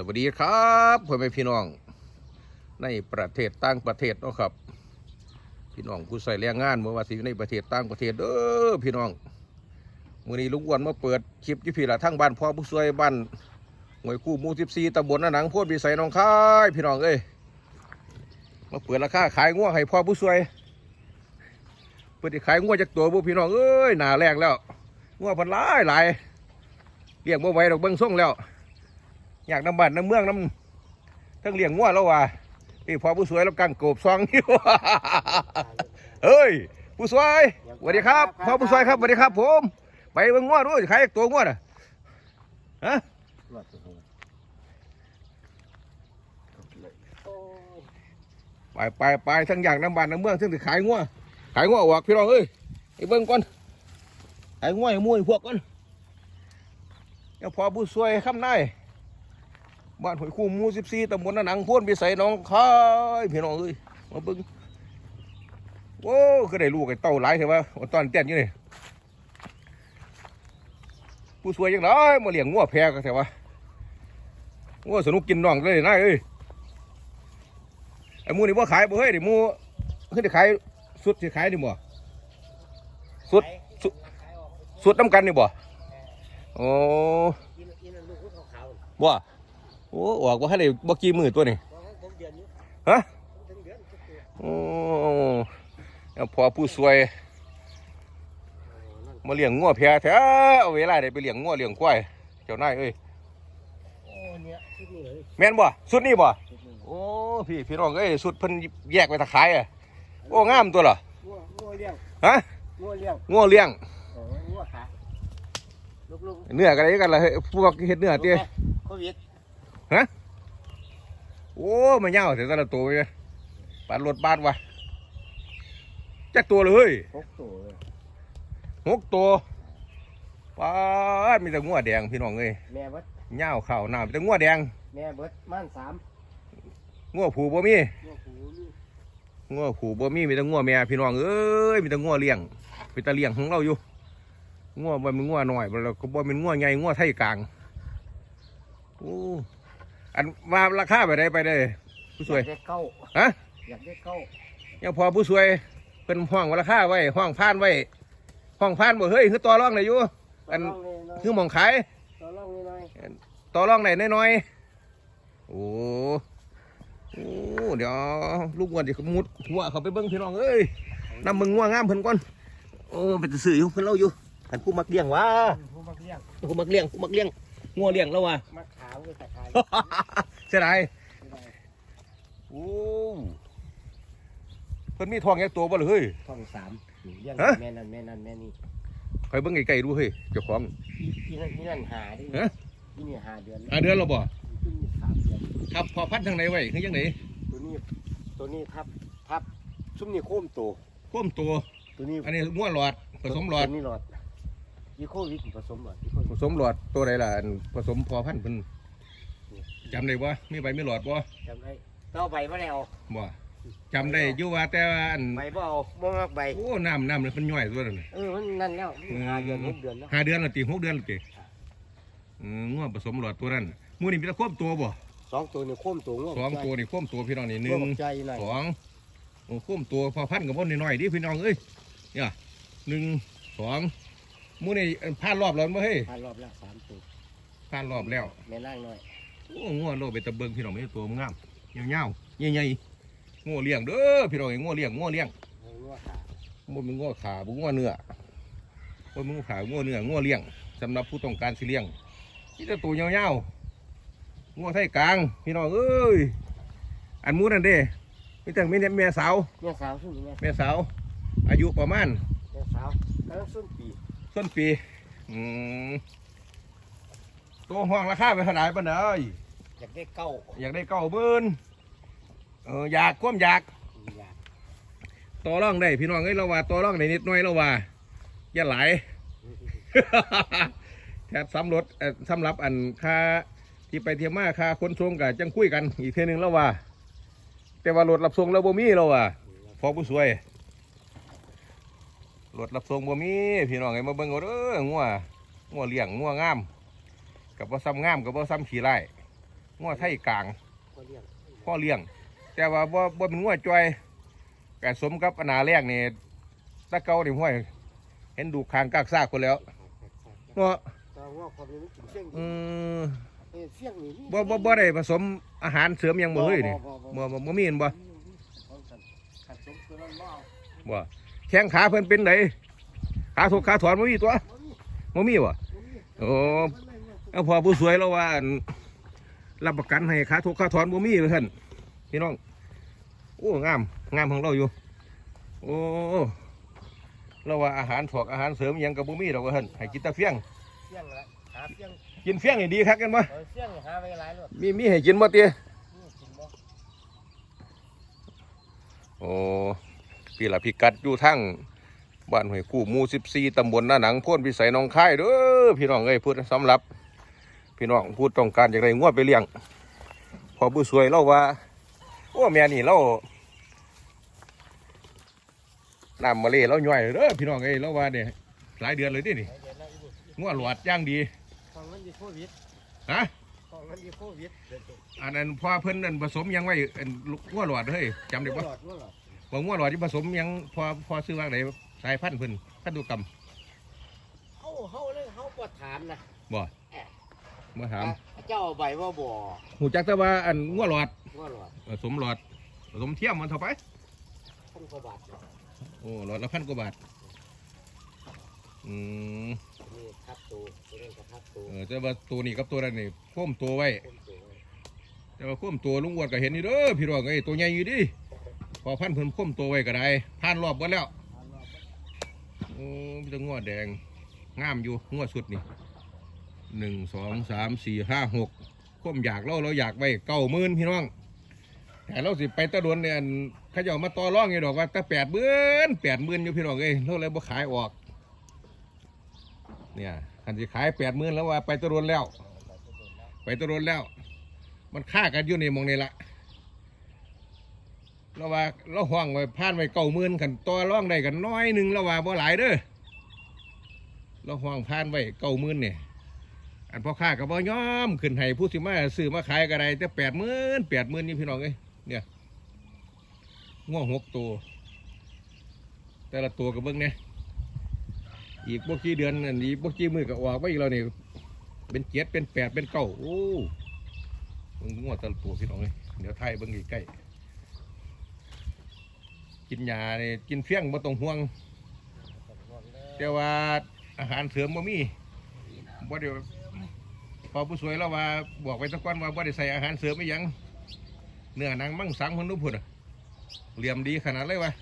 สวัสดีครับพ่อแม่พี่น้อง ในประเทศต่างประเทศเนาะครับ พี่น้องผู้ใส่แรงงานเมื่อวาสิในประเทศต่างประเทศเด้อพี่น้องมื่อนี้ลุงอ้วนมาเปิดคลิปยู่พี่ละทั้งบ้านพ่อผู้ช่วยบ้านหน่วยกู้หมู่สิบสี่ตำบลนาหนังโพดวิสัยหน้องคายพี่น้องเอ้ยมาเปิดราคาขายงัวให้พ่อผู้ช่วยเปิดที่ขายงัวจากตัวบุพี่น้องเอ้ยหนาแรกแล้วงัวพันหลายหลายเลี้ยงบ่ไหวดอกเบิ้งส่งแล้ว อยากน้ำบ้านน้ำเมืองน้ำทั้งเลี้ยงงัวแล้วว่ะนี่พอผู้สวยแล้วกังโกบซองอยู่เฮ้ยผู้สวยสวัสดีครับพ่อผู้สวยครับสวัสดีครับ ผม ไปเบิ่งงัวด้วยขายตัวงัวน่ะฮะไปไปไปทั้งอยากน้ำบ้านน้ำเมืองทั้งสิขายงัวขายงัวออกพี่น้องเอ้ยไปเบิ่งก่อนขายงัวให้มู่ให้พวกก่อนเดี๋ยวพอผู้สวยคำนาย บ้านหอยคู่หมู่สิบสี่ตำบลนาหนังพ่นไปใส่หน้องคายพี่น้องเอ้ยมาเบิ่งโว้ก็ได้ลูกไอ้เต่าหลายเถอะวะว่าตอนเต้นอยู่นี่ผู้สวยยังไงมาเลี้ยงงัวแพะกันเถอะวะงัวสนุกกินน้องเลยนายเอ้ยไอ้หมูนี่ว่าขายบ่เฮ้ยดิหมูขึ้นจะขายสุดจะขายดิบ่สุดสุดสุดน้ำกันนี่บ่โอ้กินกินลูกขาวบ่ โอ้ออกว่าให้ได้บ่กี่มือตัวนี่ๆบอกให้ผมเดือนนี้ฮะผมถึงเดือนทุกตัวโอ้แล้วพอผู้สวยมาเลี้ยงงัวแพะแท้เอาเวลาได้ไปเลี้ยงงัวเลี้ยงควายเจ้านายเอ้ยโอ้เนี่ยที่นี่เลยแม่นบ่สุดนี่บ่ที่นี่โอ้พี่พี่น้องเอ้ยสุดเพิ่นแยกไปตะขายอะโอ้งามตัวเหรองัวงัวเลี้ยงฮะงัวเลี้ยงงัวเลี้ยงโอ้ยงัวขาลูกลูกเนื้อกันได้กันล่ะเฮ้ยพวกเฮ็ดเนื้อเตี้ยโควิด โอ้มันยาวแต่แต่ละตัวเว้ยปานรถบาดว่ะจักตัวเลยเฮ้ยหกตัวเลยหกตัวปาดมีแต่งัวแดงพี่น้องเอ้ยแม่เบิดเหย้าข้าวหน้ามีแต่งัวแดงแม่เบิดม่านสามงัวผูบ่มีงัวผูนี่งัวผูบ่มีมีแต่งัวแม่พี่น้องเอ้ยมีแต่งัวเลี้ยงมีแต่เลี้ยงของเราอยู่งัวบ่เป็นงัวน้อยบ่แล้วก็บ่เป็นงัวใหญ่งัวไทยกลางโอ้ อันว่าราคาไปได้ไปได้ ผู้สวยอยากได้เก้าฮะอยากได้เก้ายังพอผู้สวยเป็นห้องราคาไว้ห้องพานไว้ห้องพานบ่เฮ้ยคือต่อรองได้อยู่อันต่อรองเลยคือหมองขายต่อรองเลยหน่อยต่อรองได้น้อยๆโอ้โอ้เดี๋ยวลูกวัวจะมุดหัวเขาไปเบิ้งพี่น้องเอ้ยนำมึงงัวงามเพิ่นก่อนโอ้เป็นสื่ออยู่เพิ่นเล่าอยู่อันผู้มักเลี้ยงวะผู้มักเลี้ยงผู้มักเลี้ยงผู้มักเลี้ยงงัวเลี้ยงแล้ววะมัก ขาวเลยแต่ขาย เสียดายไม่ได้โอ้เพิ่นมีทองแค่ตัวบ่เลยเฮ้ย ท่องสามเลี้ยงฮะ แม่นั่นแม่นั่นแม่นี่คอยเบิ้งไกลๆดูเฮ้ยเจ้าของที่นั่นที่นั่นหาดิฮะที่นี่หาเดือนอ่าเดือนแล้วบ่ที่นี่สามเดือนครับพอพัดทางไหนไว้คือยังไงตัวนี้ตัวนี้ทับทับซุ้มนี่โค้มตัวโค้มตัว ตัวนี้อันนี้งัวหลอดผสมหลอดตัวนี้หลอดอีโควิดผสมหลอดอีโคผวิดสมหลอดตัวใดล่ะอันผสมพอพันธุ์เพิ่น จำได้บ่มีใบมีหลอดบ่จำได้ต่อใบมาแล้วบ่จำได้อยู่ว่าแต่ว่าอันใบบ่เอาบ่มากใบโอ้น้ำน้ำนี่มันย่อยตัวนั้นน่ะเออมันนั่นแล้วหาเดือนหกเดือนแล้วห้าเดือนแล้วติหกเดือนแล้วติอืมงัวผสมหลอดตัวนั้นหมูนี่มีแต่ควบตัวบ่สองตัวนี่โค้มตัวงสองตัวนี่ควบตัวพี่น้องนี่หหนึ่นึ่งงใจหน่อยสองโอ้ควบตัวพอพันกับบ่น้อยๆดิพี่น้องเอ้ยเนี่ยหนึ่งสองหมูนี่ผ่านรอบแล้วบ่เฮ้ยผ่านรอบแล้วสามตัวผ่านรอบแล้วแม่นั่งหน่อย โอ้งัวโลไปตะเบิงพี่น้องไม่ตัวงามเงาวๆใหญ่ๆงัวเลี้ยงเด้อพี่น้องเอ้ยงัวเลี้ยงงัวเลี้ยงเอางัวขาบ่เป็นงัวขาบ่งัวเนื้อบ่เป็นงัวขางัวเนื้องัวเลี้ยงสำหรับผู้ต้องการสิเลี้ยงนี่แต่ตัวยาวๆงัวไทยกลางพี่น้องเอ้ยอันหมูนั่นเด้มีแต่มีแต่แม่สาวแม่สาวสุ่มแม่แม่สาว อายุประมาณแม่สาวกำลังสุ่มปีต้นปีอืม ตัวห้องราคาไปเท่าไหร่ปานใดอยากได้เก้าอยากได้เก้าหมื่นเอออยากความอยากอยากต่อรองได้พี่น้องเอ้ยเราว่าต่อรองได้นิดหน่อยเราว่าอย่าหลาย แถบซ้ำรถเอ่อสำหรับอันค่าที่ไปเที่ยวมาค่าขนส่งกับจังคุยกันอีกเทีนึงแล้วว่า แต่ว่ารถรับส่งเราบ่มีเราว่าพอผู้สวยรถรับส่งบ่มีพี่น้องไอ้มาเบิ่งเอาเด้องัวงัวเลี้ยงงัวงาม กับว่าซ้ำงามกับว่าซ้ำขี้ไร่งัวไทยกลางก็เลี้ยงพ่อเลี้ยง แต่ว่าบ่บ่เป็นงัวจอยกสมกับอนาแรกนี่ตะเกานี่ห้วย เห็นดูคางกากซากคนแล้วเนาะแต่ว่าความนี้มันกินเสี่ยงอืมเอ้ยเสี่ยงนี่มีบ่บ่บ่ได้ผสมอาหารเสริมหยังบ่เฮ้ยนี่บ่บ่บ่มีเห็นบ่ขัดสมตัวนั้นว่าบ่แข้งขาเพิ่นเป็นไดขาถกขาถอนบ่มีตัวบ่มีบ่โอ้ เอาพอผู้สวยแล้วว่ารับประกันให้ขาถกขาถอนบ่มีเพิ่นพี่น้องโอ้งามงามของเราอยู่ โอ้เราว่าอาหารถอกอาหารเสริมยังกับบ่มีดอกว่าหั่นให้กินตะเฟียงเสี่ยงละหาเสี่ยงกินเฟียงนี่ดีคักกันบ่เออเสี่ยงหาไว้หลายรถมีมีให้กินบ่เตี้ยโอ้พี่ละพิกัดอยู่ทั้งบ้านห้วยกู้มู่14ตำบลหน้าหนังพ้นพิสัยหนองคายเด้อพี่น้องเอ้ยพูดสำหรับ พี่น้องพูดต้องการอยากได้งัวไปเลี้ยง พอผู้สวยเล่าว่า โอ้แม่นี่เราน้ำมาเลยเราย่อยเด้อพี่น้องเอ้ยเราว่าเนี่ยหลายเดือนเลยดินี่เดี๋ยวนะอีกงัวหลอดย่างดีของมันดีโควิดฮะของมันดีโควิดเดี๋ยวจะอันนั้นพอเพิ่นนั่นผสมหยังไว้อันงัวหลอดเฮ้ยจำได้ปะหลอดว่าหลอดว่างัวหลอดที่ผสมหยังพอพอซื้อว่าไหนสายพันธุ์เพิ่นพันธุกรรมเฮาเฮาเลยเฮาบ่ถามนะบ่ มาถามเจ้าเอาใบว่าบ่หูจักแต่ว่าอันงัวหลอดว่าหลอดผสมหลอดผสมเทียมมันเท่าไป พันกว่าบาทเนี่ยโอ้หลอดละพันกว่าบาท อืมนี่ทับตัวตัวนี้ก็ทับตัวเออแต่ว่าตัวนี้กับตัวนั้นนี่โค้มตัวไว้ คนตัวไว้แต่ว่าโค้มตัวลุงอ้วนก็เห็นนี่เด้อพี่รองไอ้ยตัวใหญ่อยู่ดิพอพันเพิ่นโค้มตัวไว้ก็ได้ผ่านรอบหมดแล้วเอาหลอดโอ้มีแต่งัวแดงงามอยู่งัวสุดนี่ หนึ่งสองสามสี่ห้าหกความอยากเราเราอยากไว้เก้าหมื่นพี่น้อง แต่เราสิไปตะดวนเนี่ยเขาเจะมาต่อรองไงดอกว่าต่แปดหมื่นแปดหมื่นอยู่พี่น้องเอ้ยเราเลยบ่ขายออก เนี่ยคันสิขายแปดหมื่นแล้วว่าไปตะดวนแล้ว ไปตะดวนแล้ว มันค่ากันอยู่ในมองนี่ละเราว่าเราห้องไว้ผ่านไว้เก้าหมื่นกันต่อรองได้กันน้อยหนึ่งเราว่าบ่หลายเด้อเราห้องผ่านไว้เก้าหมื่นเนี่ย อันพ่อค้าก็บ่ยอมขึ้นให้ผู้สิมาซื้อมาขายก็ได้แต่แปดหมื่นแปดหมื่นนี่พี่น้องเอ้ยเนี่ยง่วงหกตัว แต่ละตัวก็เบิ่งเนี่ยอีกพวกกี่เดือนอันนี้พวกกี่มือก็ออกไปอีกแล้วนี่เป็นเจ็ดเป็นแปดเป็นเก้าโอ้เบิ่งง่วงแต่ละตัวพี่น้องเอ้ยเดี๋ยวไทยเบิ่งใกล้กินยาเนี่ยกินเฟี้ยงบ่ต้องห่วงแต่ว่าอาหารเสริมบ่มีบ่เดี๋ยว อผู้สวยแล้วว่าบอกไว้สักวันว่าบ่ได้ใส่อาหารเสริมไม่ยังเนื้อนังมั่งสังคนนู้นพุ่นเหลี่ยมดีขนาดเลยวะ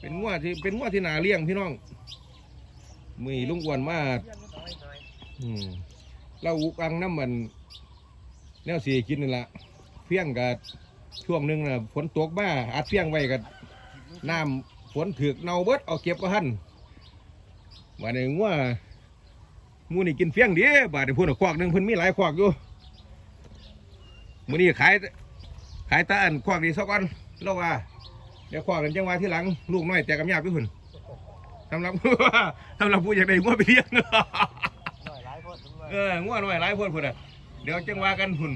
เป็นงัวที่เป็นงัวที่นาเลี้ยงพี่น้องมือลุงอ้วนมาอืมเราอุกังน้ำมันแนวสีกินนี่ละเฟี้ยงกับช่วงหนึ่งน่ะฝนตกบ้าอัดเฟี้ยงไว้กับน้ำฝนถือกเน่าเบิดเอาเก็บไว้หันบาดนี้งัวห มูนี่กินเฟี้ยงดีบาดนี้พูดควักหนึ่งเพิ่นมีหลายควักอยู่มือนี้ขายขายตาอันควักดีสักวันแล้วว่าเดี๋ยวควักนั้นจังว่าที่หลังลูกน้อยแต่กำยาพี่หุ่นสำหรับสำหรับผู้อยากได้งัวไปเลี้ยงหน่อยหลายคนด้วยเอองัวน้อยหลายคนพุ่นอะเดี๋ยวจังว่ากันพุ่น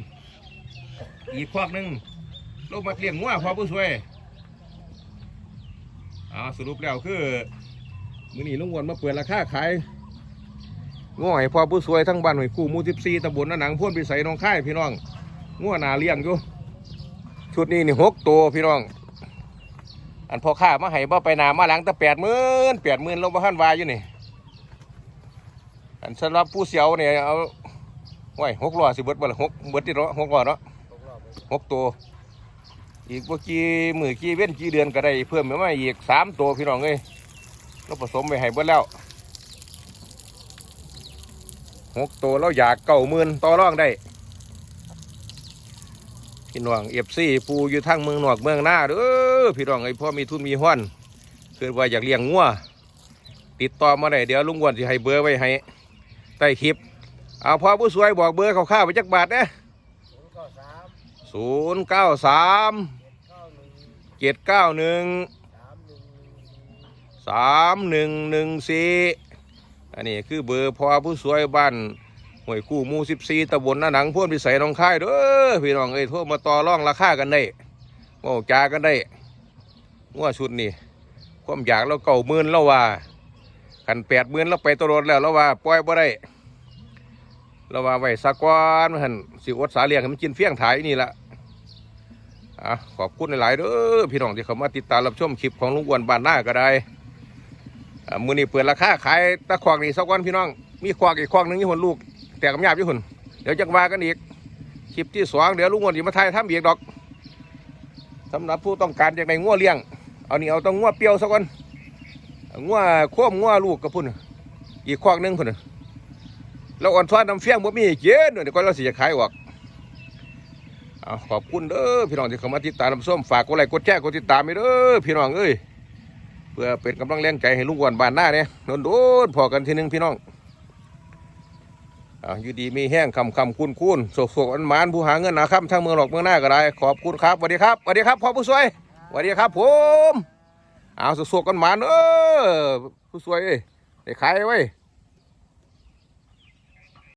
อีกควักหนึ่งลูกมาเลี้ยงงัวพอผู้ช่วยอ่าสรุปแล้วคือมือนี้ลุงวนมาเปิดราคาขาย ง้อให้พ่อผู้สวยทั้งบ้านหอยคู่มูสิบสี่ตำบลนหนังพ่นไปใสน้องค่ายพี่น้องง้อหนาเลี้ยงอยู่ ชุดนี้นี่หกตัวพี่น้อง อันพ่อข้ามาให้บ่ไปหนามาหลังแต่แปดหมื่นแปดหมื่นลงมาขั้นวายอยู่นี่ อันสำหรับผู้เสียวเนี่ยเอาไว้หกล้อสิเบิดบ่ละหกเบิดที่เนาะหกล้อเนาะตกรอหกตัว อีกเมื่อกี้มือกี้เว้นกี่เดือนก็ได้เพิ่มมาอีกสามตัวพี่น้องเอ้ยเราผสมไปให้เบิดแล้ว หกตัวเราอยากเก่าหมื่นต่อรองได้พี่น้องเอฟซีปูอยู่ทางเมืองนอกเมืองหน้าเด้อพี่น้องไอ้พ่อมีทุนมีห้อนเกิดว่าอยากเลี้ยงงัวติดต่อมาได้เดี๋ยวลุงอ้วนสิให้เบอร์ไว้ให้ใต้คลิปเอาพ่อผู้สวยบอกเบอร์เขาข้าวไปจักบาทนะศูนย์เก้าสามศูนย์เก้าสามเจ็ดเก้าหนึ่งสามหนึ่งหนึ่งสี่ อันนี้คือเบอร์พ่อผู้สวยบ้านห้วยกู้มู่14ตำบลนาหนังพ่นพิสัยหนองค่ายเด้อพี่น้องเอ้ยโทรมาต่อรองราคากันได้เว้าจากันได้งัวชุดนี่ความอยากเราเก่าหมื่นแล้วว่าคัน8หมื่นเราไปตลอดแล้วแล้วว่าปล่อยบ่ได้เราว่าไว้สักก่อนมันหันสิอดสาเลียงให้มันกินเฟี้ยงถ่ายนี่ละอะขอบคุณหลายๆเด้อพี่น้องที่เข้ามาติดตามรับชมคลิปของลุงอ้วนบ้านหน้าก็ได้ มือนี้เปิดราคาขายตะควากนี่สักวันพี่น้อง มีควากอีกควากหนึ่งยี่หุ่นลูก แต่กับยาบยี่หุ่นเดี๋ยวจะว่ากันอีกคลิปที่สองเดี๋ยวลุงอ้วนจะมาถ่ายทำอีกดอกสำหรับผู้ต้องการจากในงัวเลี้ยง เอานี่เอาต้องงัวเปรี้ยวสักวันงัวค้มงัวลูกกับพุ่นอีกควากหนึ่งพุ่นแล้วอ่อนซ้อนน้ำเฟี้ยงบ่มีให้เกินเดี๋ยวก็เราสิจะขายออกขอบคุณเด้อพี่น้องที่เข้ามาติดตามรับชมฝากกดไลค์กดแชร์กดติดตามไปเด้อพี่น้องเอ้ย พื่อเป็นกำลังแรงใจให้ลุงอ้วนบ้านหน้าเนี่ยโดนๆพอกันทีหนึงพี่น้องอ่าอยู่ดีมีแห้งคำคำคุ้นคุ้นโศกโศกอันมานผู้หาเงินนะครับทั้งเมืองหลอกเมืองหน้าก็ได้ ขอบคุณครับสวัสดีครับสวัสดีครับพ่อผู้สวยสวัสดีครับผมเอาโศกโศกอันมานเออผู้สวยเอ้ยได้ขายไว้